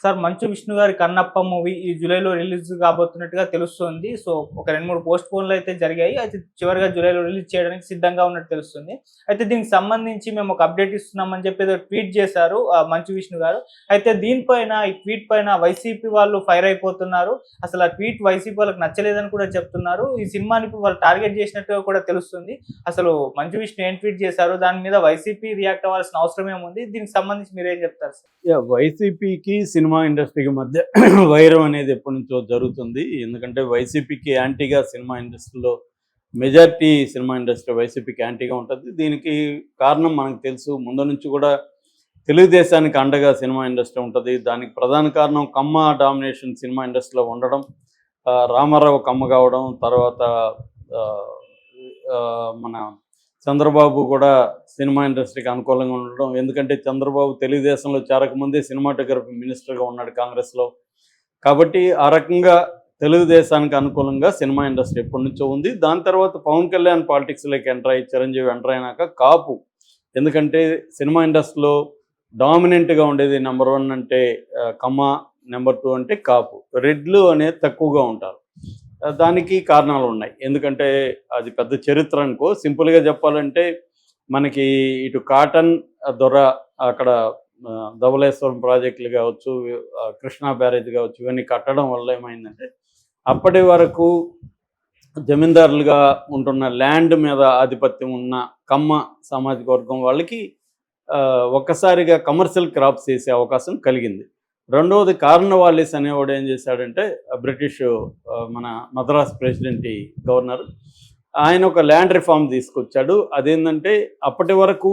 Sir Manchu Vishnu గారి Kannappa movie ఈ జూలైలో రిలీజ్ కాబోతున్నట్టుగా తెలుస్తుంది. సో ఒక రెండు మూడు పోస్ట్ పోన్లు అయితే జరిగాయి. అయితే చివరిగా జూలైలో రిలీజ్ చేయడానికి సిద్ధంగా ఉన్నట్టు తెలుస్తుంది. అయితే దీనికి సంబంధించి మేము ఒక అప్డేట్ ఇస్తున్నామని చెప్పి ఏదో ట్వీట్ చేశారు మంచు విష్ణు గారు. అయితే దీనిపైన ఈ ట్వీట్ పైన వైసీపీ వాళ్ళు ఫైర్ అయిపోతున్నారు. అసలు ఆ ట్వీట్ వైసీపీ వాళ్ళకి నచ్చలేదని కూడా చెప్తున్నారు. ఈ సినిమాని వాళ్ళు టార్గెట్ చేసినట్టుగా కూడా తెలుస్తుంది. అసలు మంచు విష్ణు ఏం ట్వీట్ చేశారు? దాని మీద వైసీపీ రియాక్ట్ అవ్వాల్సిన అవసరం ఏముంది? దీనికి సంబంధించి మీరు ఏం చెప్తారు సార్? వైసీపీకి సినిమా ఇండస్ట్రీకి మధ్య వైరం అనేది ఎప్పటి నుంచో జరుగుతుంది. ఎందుకంటే వైసీపీకి యాంటీగా సినిమా ఇండస్ట్రీలో మెజార్టీ సినిమా ఇండస్ట్రీ వైసీపీకి యాంటీగా ఉంటుంది. దీనికి కారణం మనకు తెలుసు. ముందు నుంచి కూడా తెలుగుదేశానికి అండగా సినిమా ఇండస్ట్రీ ఉంటుంది. దానికి ప్రధాన కారణం కమ్మ డామినేషన్ సినిమా ఇండస్ట్రీలో ఉండడం రామారావు కమ్మ కావడం తర్వాత మన చంద్రబాబు కూడా సినిమా ఇండస్ట్రీకి అనుకూలంగా ఉండడం ఎందుకంటే చంద్రబాబు తెలుగుదేశంలో చేరకముందే సినిమాటోగ్రఫీ మినిస్టర్గా ఉన్నాడు కాంగ్రెస్లో. కాబట్టి ఆ రకంగా తెలుగుదేశానికి అనుకూలంగా సినిమా ఇండస్ట్రీ ఎప్పటి నుంచో ఉంది. దాని తర్వాత పవన్ కళ్యాణ్ పాలిటిక్స్లోకి ఎంటర్ అయ్యి చిరంజీవి ఎంటర్ అయినాక కాపు. ఎందుకంటే సినిమా ఇండస్ట్రీలో డామినెంట్గా ఉండేది నెంబర్ వన్ అంటే కమ్మ నెంబర్ టూ అంటే కాపు. రెడ్లు అనేది తక్కువగా ఉంటారు. దానికి కారణాలు ఉన్నాయి. ఎందుకంటే అది పెద్ద చరిత్ర అనుకో. సింపుల్గా చెప్పాలంటే మనకి ఇటు కాటన్ దొర అక్కడ ధవలేశ్వరం ధవళేశ్వరం ప్రాజెక్టులు కావచ్చు కృష్ణా బ్యారేజ్ కావచ్చు ఇవన్నీ కట్టడం వల్ల ఏమైందంటే అప్పటి వరకు జమీందారులుగా ఉంటున్న ల్యాండ్ మీద ఆధిపత్యం ఉన్న కమ్మ సామాజిక వర్గం వాళ్ళకి ఒక్కసారిగా కమర్షియల్ క్రాప్స్ చేసే అవకాశం కలిగింది. రెండవది కార్నవాలిస్ అనేవాడు ఏం చేశాడంటే బ్రిటిష్ మన మద్రాస్ ప్రెసిడెంట్ గవర్నర్ ఆయన ఒక ల్యాండ్ రిఫార్మ్ తీసుకొచ్చాడు. అదేంటంటే అప్పటి వరకు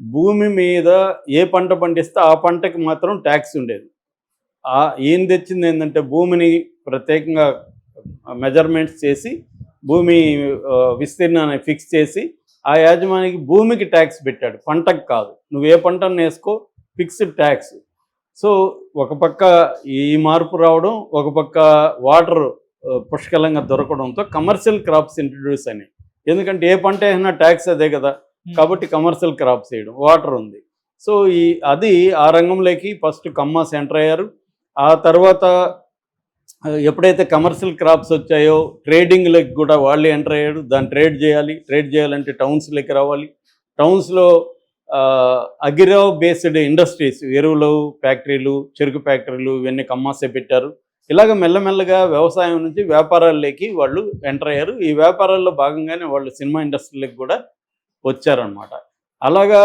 భూమి మీద ఏ పంట పండిస్తే ఆ పంటకి మాత్రం ట్యాక్స్ ఉండేది. ఏం తెచ్చింది ఏంటంటే భూమిని ప్రత్యేకంగా మెజర్మెంట్స్ చేసి భూమి విస్తీర్ణాన్ని ఫిక్స్ చేసి ఆ యాజమానికి భూమికి ట్యాక్స్ పెట్టాడు. పంటకు కాదు. నువ్వు ఏ పంటను వేసుకో ఫిక్స్డ్ ట్యాక్స్. సో ఒక పక్క ఈ మార్పు రావడం ఒక పక్క వాటర్ పుష్కలంగా దొరకడంతో కమర్షియల్ క్రాప్స్ ఇంట్రడ్యూస్ అయినాయి. ఎందుకంటే ఏ పంట వేసినా ట్యాక్స్ అదే కదా. కాబట్టి కమర్షియల్ క్రాప్స్ చేయడం వాటర్ ఉంది. సో ఈ అది ఆ రంగంలోకి ఫస్ట్ కమ్మాస్ ఎంటర్ అయ్యారు. ఆ తర్వాత ఎప్పుడైతే కమర్షియల్ క్రాప్స్ వచ్చాయో ట్రేడింగ్లోకి కూడా వాళ్ళే ఎంటర్ అయ్యాడు దాన్ని ట్రేడ్ చేయాలి. ట్రేడ్ చేయాలంటే టౌన్స్లోకి రావాలి. టౌన్స్లో అగ్రో బేస్డ్ ఇండస్ట్రీస్ ఎరువులు ఫ్యాక్టరీలు చెరుకు ఫ్యాక్టరీలు ఇవన్నీ కమ్మాసే పెట్టారు. ఇలాగ మెల్లమెల్లగా వ్యవసాయం నుంచి వ్యాపారాల్లోకి వాళ్ళు ఎంటర్ అయ్యారు. ఈ వ్యాపారాల్లో భాగంగానే వాళ్ళు సినిమా ఇండస్ట్రీలకు కూడా వచ్చారనమాట అలాగా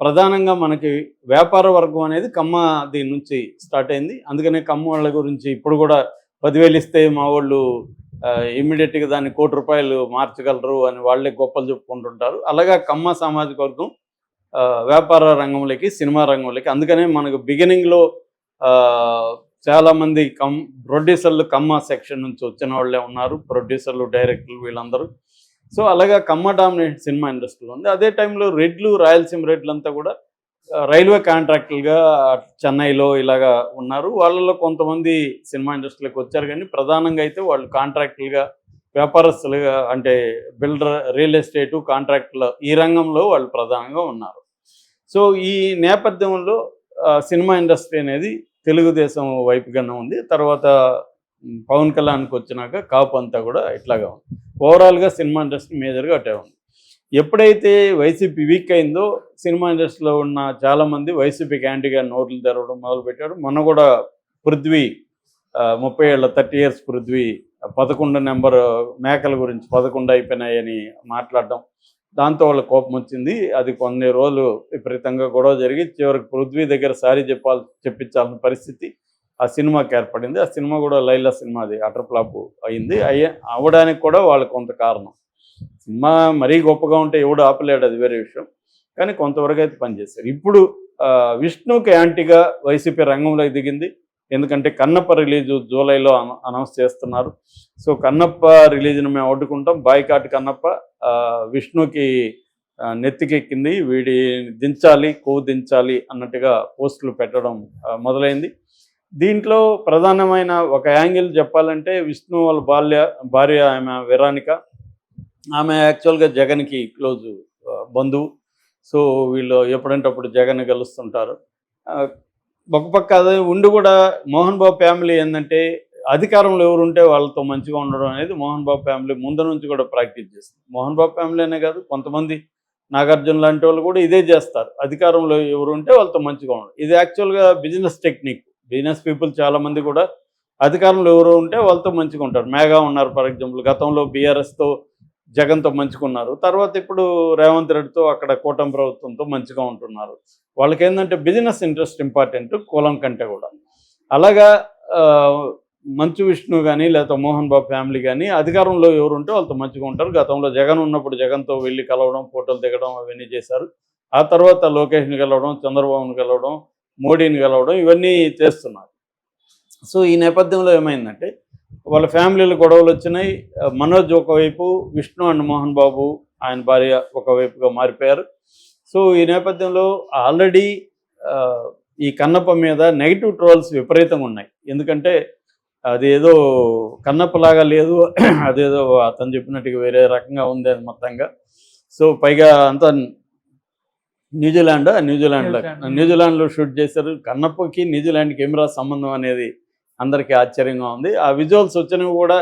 ప్రధానంగా మనకి వ్యాపార వర్గం అనేది కమ్మ దీని నుంచి స్టార్ట్ అయింది. అందుకనే కమ్మ వాళ్ళ గురించి ఇప్పుడు కూడా పదివేలు ఇస్తే మా వాళ్ళు ఇమ్మీడియట్గా దాన్ని కోటి రూపాయలు మార్చగలరు అని వాళ్ళే గొప్పలు చెప్పుకుంటుంటారు. అలాగా కమ్మ సామాజిక వర్గం వ్యాపార రంగంలోకి సినిమా రంగంలోకి. అందుకనే మనకు బిగినింగ్లో చాలామంది కమ్ ప్రొడ్యూసర్లు కమ్మ సెక్షన్ నుంచి వచ్చిన వాళ్ళే ఉన్నారు. ప్రొడ్యూసర్లు డైరెక్టర్లు వీళ్ళందరూ. సో అలాగా కమ్మ డామినేట్ సినిమా ఇండస్ట్రీలో ఉంది. అదే టైంలో రెడ్లు రాయలసీమ రెడ్లు అంతా కూడా రైల్వే కాంట్రాక్టులుగా చెన్నైలో ఇలాగా ఉన్నారు. వాళ్ళలో కొంతమంది సినిమా ఇండస్ట్రీలోకి వచ్చారు. కానీ ప్రధానంగా అయితే వాళ్ళు కాంట్రాక్టులుగా వ్యాపారస్తులుగా అంటే బిల్డర్ రియల్ ఎస్టేటు కాంట్రాక్టుల ఈ రంగంలో వాళ్ళు ప్రధానంగా ఉన్నారు. సో ఈ నేపథ్యంలో సినిమా ఇండస్ట్రీ అనేది తెలుగుదేశం వైపుగానే ఉంది. తర్వాత పవన్ కళ్యాణ్కి వచ్చినాక కాపు అంతా కూడా ఇట్లాగా ఉంది. ఓవరాల్గా సినిమా ఇండస్ట్రీ మేజర్గా అటే ఉంది. ఎప్పుడైతే వైసీపీ వీక్ అయిందో సినిమా ఇండస్ట్రీలో ఉన్న చాలామంది వైసీపీకి యాంటీగా నోట్లు తెరవడం మొదలుపెట్టారు. మొన్న కూడా పృథ్వీ ముప్పై ఏళ్ళ థర్టీ ఇయర్స్ పృథ్వీ పదకొండు నెంబర్ మేకల గురించి పదకొండు అయిపోయినాయని మాట్లాడడం దాంతో వాళ్ళ కోపం వచ్చింది. అది కొన్ని రోజులు విపరీతంగా గొడవ జరిగి చివరికి పృథ్వీ దగ్గర సారీ చెప్పాలి చెప్పించాల్సిన పరిస్థితి ఆ సినిమాకి ఏర్పడింది. ఆ సినిమా కూడా లైలా సినిమాది అటర్ ఫ్లాప్ అయింది. అయ్యే అవడానికి కూడా వాళ్ళకి కొంత కారణం. సినిమా మరీ గొప్పగా ఉంటే ఎవడు ఆపలేడు అది వేరే విషయం. కానీ కొంతవరకు అయితే పనిచేశారు. ఇప్పుడు విష్ణుకి యాంటీగా వైసీపీ రంగంలోకి దిగింది. ఎందుకంటే కన్నప్ప రిలీజ్ జూలైలో అన- అనౌన్స్ చేస్తున్నారు. సో కన్నప్ప రిలీజ్ని మేము అడ్డుకుంటాం బాయ్కాట్ కన్నప్ప విష్ణుకి నెత్తికెక్కింది. వీడి దించాలి కొవ్వు దించాలి అన్నట్టుగా పోస్టులు పెట్టడం మొదలైంది. దీంట్లో ప్రధానమైన ఒక యాంగిల్ చెప్పాలంటే విష్ణు వాళ్ళ బాల్య భార్య ఆమె విరానిక. ఆమె యాక్చువల్గా జగన్కి క్లోజ్ బంధువు. సో వీళ్ళు ఎప్పుడంటే అప్పుడు జగన్ కలుస్తుంటారు ఒక పక్క అదే ఉండి కూడా మోహన్ బాబు ఫ్యామిలీ ఏంటంటే అధికారంలో ఎవరు ఉంటే వాళ్ళతో మంచిగా ఉండడం అనేది మోహన్ బాబు ఫ్యామిలీ ముందు నుంచి కూడా ప్రాక్టీస్ చేస్తుంది. మోహన్ బాబు ఫ్యామిలీ అనే కాదు కొంతమంది నాగార్జున లాంటి వాళ్ళు కూడా ఇదే చేస్తారు. అధికారంలో ఎవరు ఉంటే వాళ్ళతో మంచిగా ఉండడం. ఇది యాక్చువల్గా బిజినెస్ టెక్నిక్ బిజినెస్ పీపుల్ చాలామంది కూడా అధికారంలో ఎవరు ఉంటే వాళ్ళతో మంచిగా ఉంటారు. మేఘా ఉన్నారు ఫర్ ఎగ్జాంపుల్ గతంలో బీఆర్ఎస్తో జగన్తో మంచిగా ఉన్నారు తర్వాత ఇప్పుడు రేవంత్ రెడ్డితో అక్కడ కూటమి ప్రభుత్వంతో మంచిగా ఉంటున్నారు. వాళ్ళకి ఏంటంటే బిజినెస్ ఇంట్రెస్ట్ ఇంపార్టెంట్ కులం కంటే కూడా. అలాగా మంచు విష్ణు కానీ లేకపోతే మోహన్ బాబు ఫ్యామిలీ కానీ అధికారంలో ఎవరు ఉంటే వాళ్ళతో మంచిగా ఉంటారు. గతంలో జగన్ ఉన్నప్పుడు జగన్తో వెళ్ళి కలవడం ఫోటోలు దిగడం అవన్నీ చేశారు. ఆ తర్వాత లోకేష్ని కలవడం చంద్రబాబుని కలవడం మోడీని కలవడం ఇవన్నీ చేస్తున్నారు. సో ఈ నేపథ్యంలో ఏమైందంటే వాళ్ళ ఫ్యామిలీల గొడవలు వచ్చినాయి. మనోజ్ ఒకవైపు విష్ణు అండ్ మోహన్ బాబు ఆయన భార్య ఒకవైపుగా మారిపోయారు. సో ఈ నేపథ్యంలో ఆల్రెడీ ఈ కన్నప్ప మీద నెగిటివ్ ట్రోల్స్ విపరీతంగా ఉన్నాయి. ఎందుకంటే అదేదో కన్నప్పలాగా లేదు అదేదో అతను చెప్పినట్టుగా వేరే రకంగా ఉంది అది మొత్తంగా. సో పైగా అంతా న్యూజిలాండ్? న్యూజిలాండ్లో న్యూజిలాండ్. న్యూజిలాండ్లో షూట్ చేశారు. కన్నప్పకి న్యూజిలాండ్కి ఏమిరా సంబంధం అనేది అందరికీ ఆశ్చర్యంగా ఉంది. ఆ విజువల్స్ వచ్చినవి కూడా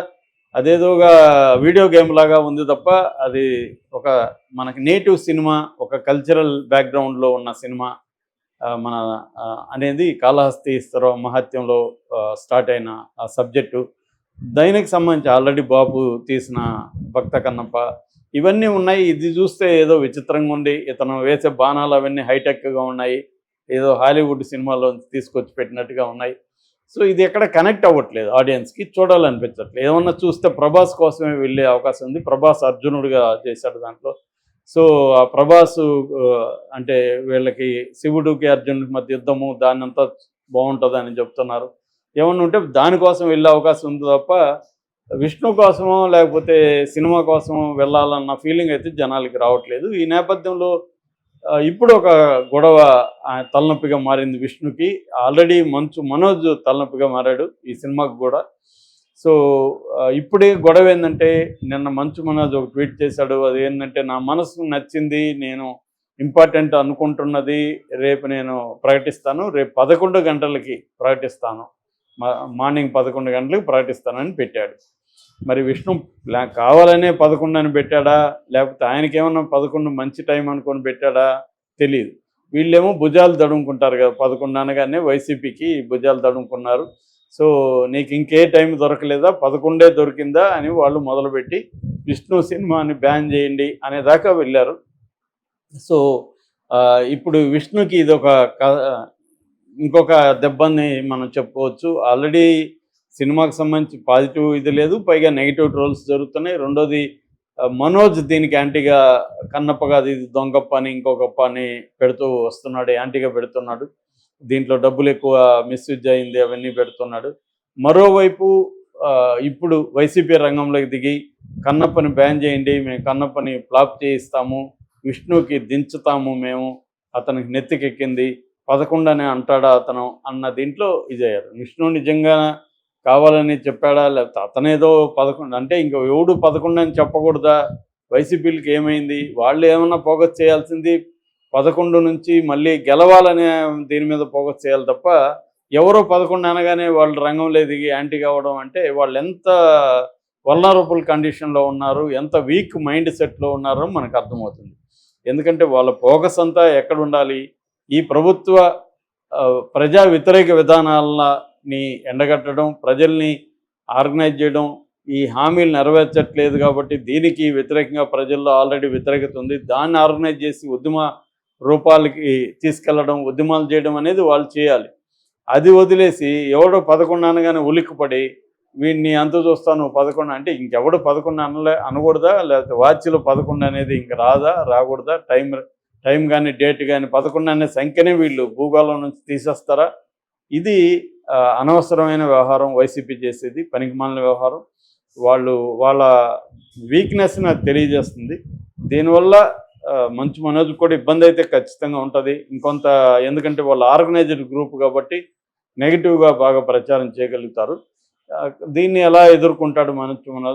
అదేదోగా వీడియో గేమ్ లాగా ఉంది తప్ప అది ఒక మనకి నేటివ్ సినిమా ఒక కల్చరల్ బ్యాక్గ్రౌండ్లో ఉన్న సినిమా మన అనేది కాళహస్తి స్తర మహత్యంలో స్టార్ట్ అయిన ఆ సబ్జెక్టు. దైనికి సంబంధించి ఆల్రెడీ బాబు తీసిన భక్త కన్నప్ప ఇవన్నీ ఉన్నాయి. ఇది చూస్తే ఏదో విచిత్రంగా ఉంది. ఇతను వేసే బాణాలు అవన్నీ హైటెక్గా ఉన్నాయి. ఏదో హాలీవుడ్ సినిమాలో తీసుకొచ్చి పెట్టినట్టుగా ఉన్నాయి. సో ఇది ఎక్కడ కనెక్ట్ అవ్వట్లేదు ఆడియన్స్కి. చూడాలనిపించట్లేదు. ఏమన్నా చూస్తే ప్రభాస్ కోసమే వెళ్ళే అవకాశం ఉంది. ప్రభాస్ అర్జునుడిగా చేశాడు దాంట్లో. సో ఆ ప్రభాస్ అంటే వీళ్ళకి శివుడికి అర్జునుడికి మధ్య యుద్ధము దాన్ని అంతా బాగుంటుందని చెప్తున్నారు. ఏమన్నా ఉంటే దానికోసం వెళ్ళే అవకాశం ఉంది తప్ప విష్ణు కోసమో లేకపోతే సినిమా కోసమో వెళ్ళాలన్న ఫీలింగ్ అయితే జనాలకి రావట్లేదు. ఈ నేపథ్యంలో ఇప్పుడు ఒక గొడవ తలనొప్పిగా మారింది విష్ణుకి. ఆల్రెడీ మంచు మనోజ్ తలనొప్పిగా మారాడు ఈ సినిమాకి కూడా. సో ఇప్పుడే గొడవ ఏంటంటే నిన్న మంచు మనోజ్ ఒక ట్వీట్ చేశాడు. అది ఏంటంటే నా మనసు నచ్చింది నేను ఇంపార్టెంట్ అనుకుంటున్నది రేపు నేను ప్రకటిస్తాను రేపు పదకొండు గంటలకి ప్రకటిస్తాను. మా- మార్నింగ్ పదకొండు గంటలకు ప్రకటిస్తానని పెట్టాడు. మరి విష్ణు కావాలనే పదకొండు అని పెట్టాడా? లేకపోతే ఆయనకేమన్నా పదకొండు మంచి టైం అనుకొని పెట్టాడా? తెలియదు వీళ్ళేమో భుజాలు దడుముకుంటారు కదా పదకొండు అనగానే వైసీపీకి భుజాలు దడుముకున్నారు సో నీకు ఇంకే టైం దొరకలేదా? పదకొండే దొరికిందా? అని వాళ్ళు మొదలుపెట్టి విష్ణు సినిమాని బ్యాన్ చేయండి అనే దాకా వెళ్ళారు. సో ఇప్పుడు విష్ణుకి ఇది ఒక ఇంకొక దెబ్బని మనం చెప్పుకోవచ్చు. ఆల్రెడీ సినిమాకి సంబంధించి పాజిటివ్ ఇది లేదు పైగా నెగిటివ్ ట్రోల్స్ జరుగుతున్నాయి. రెండోది మనోజ్ దీనికి యాంటీగా కన్నప్పగా అది ఇది దొంగప్ప అని ఇంకొకప్ప అని పెడుతూ వస్తున్నాడు యాంటీగా పెడుతున్నాడు. దీంట్లో డబ్బులు ఎక్కువ మిస్యూజ్ అయింది అవన్నీ పెడుతున్నాడు. మరోవైపు ఇప్పుడు వైసీపీ రంగంలోకి దిగి కన్నప్పని బ్యాన్ చేయండి మేము కన్నప్పని ఫ్లాప్ చేయిస్తాము విష్ణుకి దించుతాము మేము అతనికి నెత్తికెక్కింది పదకొండనే అంటాడా అతను అన్న దీంట్లో ఇదయ్యారు విష్ణు నిజంగా కావాలని చెప్పాడా? లేకపోతే అతనేదో పదకొండు అంటే ఇంకా ఎవడు పదకొండు అని చెప్పకూడదా? వైసీపీలకి ఏమైంది? వాళ్ళు ఏమన్నా ఫోకస్ చేయాల్సింది? పదకొండు నుంచి మళ్ళీ గెలవాలనే దీని మీద ఫోకస్ చేయాలి తప్ప ఎవరో పదకొండు అనగానే వాళ్ళు రంగంలో దిగి యాంటీ కావడం అంటే వాళ్ళు ఎంత వల్నరబుల్ కండిషన్లో ఉన్నారు? ఎంత వీక్ మైండ్ సెట్లో ఉన్నారో మనకు అర్థమవుతుంది. ఎందుకంటే వాళ్ళ ఫోకస్ అంతా ఎక్కడ ఉండాలి? ఈ ప్రభుత్వ ప్రజా వ్యతిరేక విధానాల ని ఎండగట్టడం ప్రజల్ని ఆర్గనైజ్ చేయడం ఈ హామీలు నెరవేర్చట్లేదు కాబట్టి దీనికి వ్యతిరేకంగా ప్రజల్లో ఆల్రెడీ వ్యతిరేకత ఉంది. దాన్ని ఆర్గనైజ్ చేసి ఉద్యమ రూపాలకి తీసుకెళ్ళడం ఉద్యమాలు చేయడం అనేది వాళ్ళు చేయాలి. అది వదిలేసి ఎవడో పదకొండు అనగానే ఉలిక్కుపడి వీడిని అంత చూస్తాను పదకొండు అంటే ఇంకెవడు పదకొండు అనలే అనకూడదా? లేకపోతే వాచ్లో పదకొండు అనేది ఇంక రాదా రాకూడదా? టైం టైం కానీ డేట్ కానీ పదకొండు అనే సంఖ్యనే వీళ్ళు భూగోళం నుంచి తీసేస్తారా? ఇది అనవసరమైన వ్యవహారం వైసీపీ చేసేది పనికిమాలిన వ్యవహారం. వాళ్ళు వాళ్ళ వీక్నెస్ని అది తెలియజేస్తుంది. దీనివల్ల మంచి మంచు మనోజ్ కూడా ఇబ్బంది అయితే ఖచ్చితంగా ఉంటుంది. ఇంకొంత ఎందుకంటే వాళ్ళు ఆర్గనైజ్డ్ గ్రూప్ కాబట్టి నెగిటివ్గా బాగా ప్రచారం చేయగలుగుతారు. దీన్ని ఎలా ఎదుర్కొంటాడు మంచు మనోజ్?